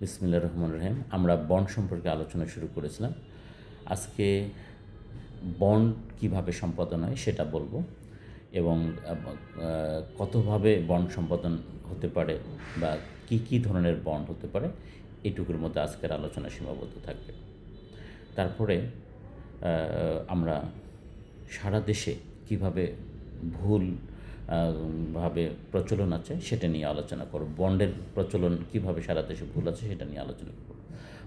বিসমিল্লা রহমান রহিম। আমরা বন্ড সম্পর্কে আলোচনা শুরু করেছিলাম। আজকে বন্ড কীভাবে সম্পাদন হয় সেটা বলব এবং কতভাবে বন্ড সম্পাদন হতে পারে বা কি কি ধরনের বন্ড হতে পারে এটুকুর মধ্যে আজকের আলোচনা সীমাবদ্ধ থাকবে। তারপরে আমরা সারা দেশে কীভাবে ভুল ভাবে প্রচলন আছে, সেটা নিয়ে আলোচনা করব। বন্ডের প্রচলন কীভাবে সারা দেশে ভুল আছে, সেটা নিয়ে আলোচনা করব।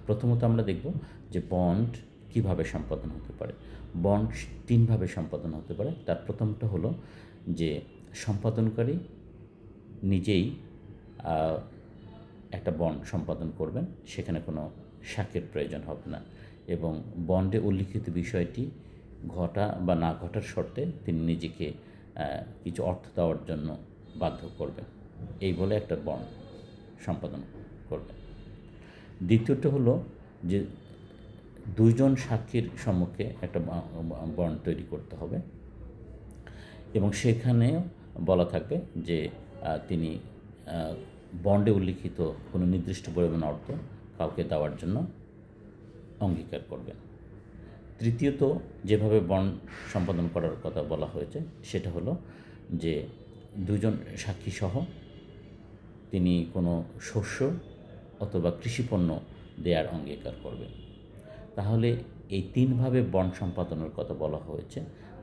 প্রথমত আমরা দেখব যে বন্ড কীভাবে সম্পাদন হতে পারে। বন্ড তিনভাবে সম্পাদন হতে পারে। তার প্রথমটা হলো যে সম্পাদনকারী নিজেই একটা বন্ড সম্পাদন করবেন, সেখানে কোনো সাক্ষের প্রয়োজন হবে না। এবং বন্ডে উল্লিখিত বিষয়টি ঘটা বা না ঘটার শর্তে তিনি নিজেকে কিছু অর্থ দেওয়ার জন্য বাধ্য করবে। এই বলে একটা বন্ড সম্পাদন করবে। দ্বিতীয়টা হলো যে দুইজন সাক্ষীর সম্মুখে একটা বন্ড তৈরি করতে হবে এবং সেখানে বলা থাকবে যে তিনি বন্ডে উল্লিখিত কোনো নির্দিষ্ট পরিমাণ অর্থ কাউকে দেওয়ার জন্য অঙ্গীকার করবেন। তৃতীয়ত যেভাবে বন সম্পাদন করার কথা বলা হয়েছে, সেটা হলো যে দুজন সাক্ষী সহ তিনি কোনো শস্য অথবা কৃষিপণ্য দেওয়ার অঙ্গীকার করবেন। তাহলে এই তিনভাবে বন্ড সম্পাদনের কথা বলা হয়েছে।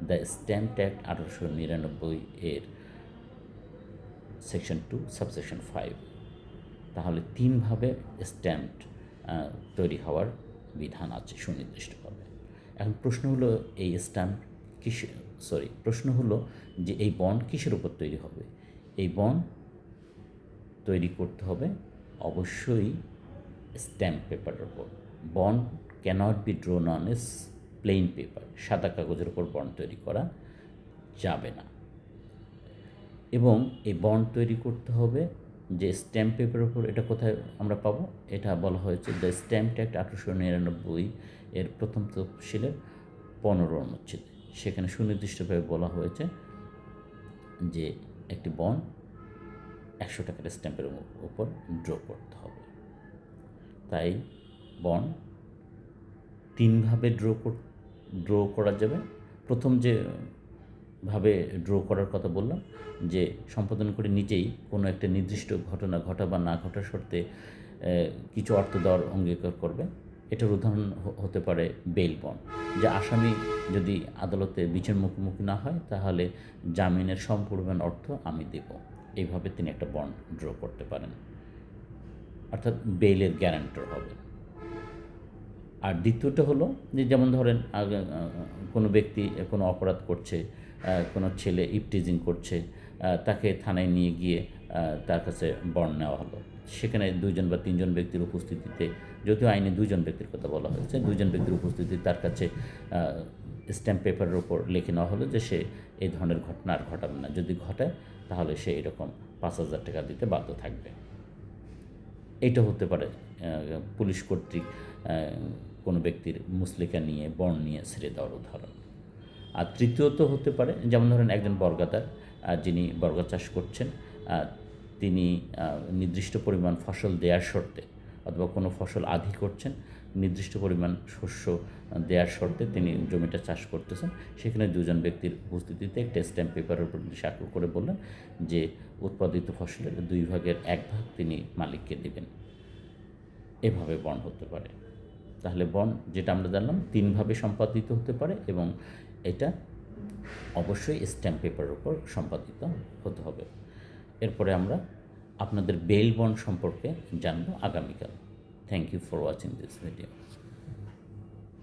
দ্য স্ট্যাম্প অ্যাক্ট আঠারোশো নিরানব্বই এর সেকশন টু, সাবসেকশন ফাইভ। তাহলে তিনভাবে স্ট্যাম্প তৈরি হওয়ার বিধান আছে সুনির্দিষ্টভাবে এখন প্রশ্ন হলো এই স্ট্যাম্প কিসে সরি প্রশ্ন হলো যে এই বন্ড কিসের উপর তৈরি হবে? এই বন্ড তৈরি করতে হবে অবশ্যই স্ট্যাম্প পেপারের উপর। Bond cannot be drawn on as plain paper সাদা কাগজের উপর বন্ড তৈরি করা যাবে না। এবং এই বন্ড তৈরি করতে হবে যে স্ট্যাম্প পেপারের উপর এটা কোথায় আমরা পাবো? এটা বলা হয়েছে দ্য স্ট্যাম্প অ্যাক্ট আঠারোশো নিরানব্বই এর প্রথম তফসিলের পনেরো অনুচ্ছেদ। সেখানে সুনির্দিষ্টভাবে বলা হয়েছে যে একটি বন একশো টাকার স্ট্যাম্পের উপর ড্র করতে হবে। তাই বন তিনভাবে ড্র ড্র করা যাবে। প্রথম যে ভাবে ড্র করার কথা বললাম যে সম্পাদন করে নিজেই কোনো একটা নির্দিষ্ট ঘটনা ঘটা বা না ঘটার শর্তে কিছু অর্থ দেওয়ার অঙ্গীকার করবে। এটার উদাহরণ হতে পারে বেল বন্ড যে আসামি যদি আদালতে বিচার মুখোমুখি না হয়, তাহলে জামিনের সম্পূর্ণ অর্থ আমি দেব। এইভাবে তিনি একটা বন্ড ড্র করতে পারেন। অর্থাৎ বেলের গ্যারান্টার হবে। আর দ্বিতীয়টা হলো যে যেমন ধরেন কোনো ব্যক্তি কোনো অপরাধ করছে কোনো ছেলে ইপটিজিং করছে তাকে থানায় নিয়ে গিয়ে তার কাছে বর্ণ নেওয়া হলো। সেখানে দুইজন বা তিনজন ব্যক্তির উপস্থিতিতে, যদিও আইনে দুজন ব্যক্তির কথা বলা হয়েছে, দুইজন ব্যক্তির উপস্থিতিতে তার কাছে স্ট্যাম্প পেপারের ওপর লিখে নেওয়া হলো যে সে এই ধরনের ঘটনা আর ঘটাবে না। যদি ঘটায় তাহলে সে এরকম পাঁচ হাজার টাকা দিতে বাধ্য থাকবে। এইটা হতে পারে। পুলিশ কর্তৃক কোনো ব্যক্তির মুসলিকা নিয়ে বর্ণ নিয়ে ছেড়ে দেওয়ার উদাহরণ। আর তৃতীয়ত হতে পারে, যেমন ধরেন একজন বর্গাদার যিনি বর্গা চাষ করছেন তিনি নির্দিষ্ট পরিমাণ ফসল দেওয়ার শর্তে অথবা কোনো ফসল আধি করছেন, নির্দিষ্ট পরিমাণ শস্য দেওয়ার শর্তে তিনি জমিটা চাষ করতেছেন। সেখানে দুজন ব্যক্তির উপস্থিতিতে একটা স্ট্যাম্প পেপারের উপর স্বাক্ষর করে বললেন যে, উৎপাদিত ফসলের দুই ভাগের এক ভাগ তিনি মালিককে দেবেন। এভাবে বন হতে পারে। তাহলে বন, যেটা আমরা জানলাম, তিনভাবে সম্পাদিত হতে পারে এবং এটা অবশ্যই স্ট্যাম্প পেপারের উপর সম্পাদিত হতে হবে। এরপরে আমরা আপনাদের বেল বন সম্পর্কে জানব আগামীকাল। Thank you for watching this video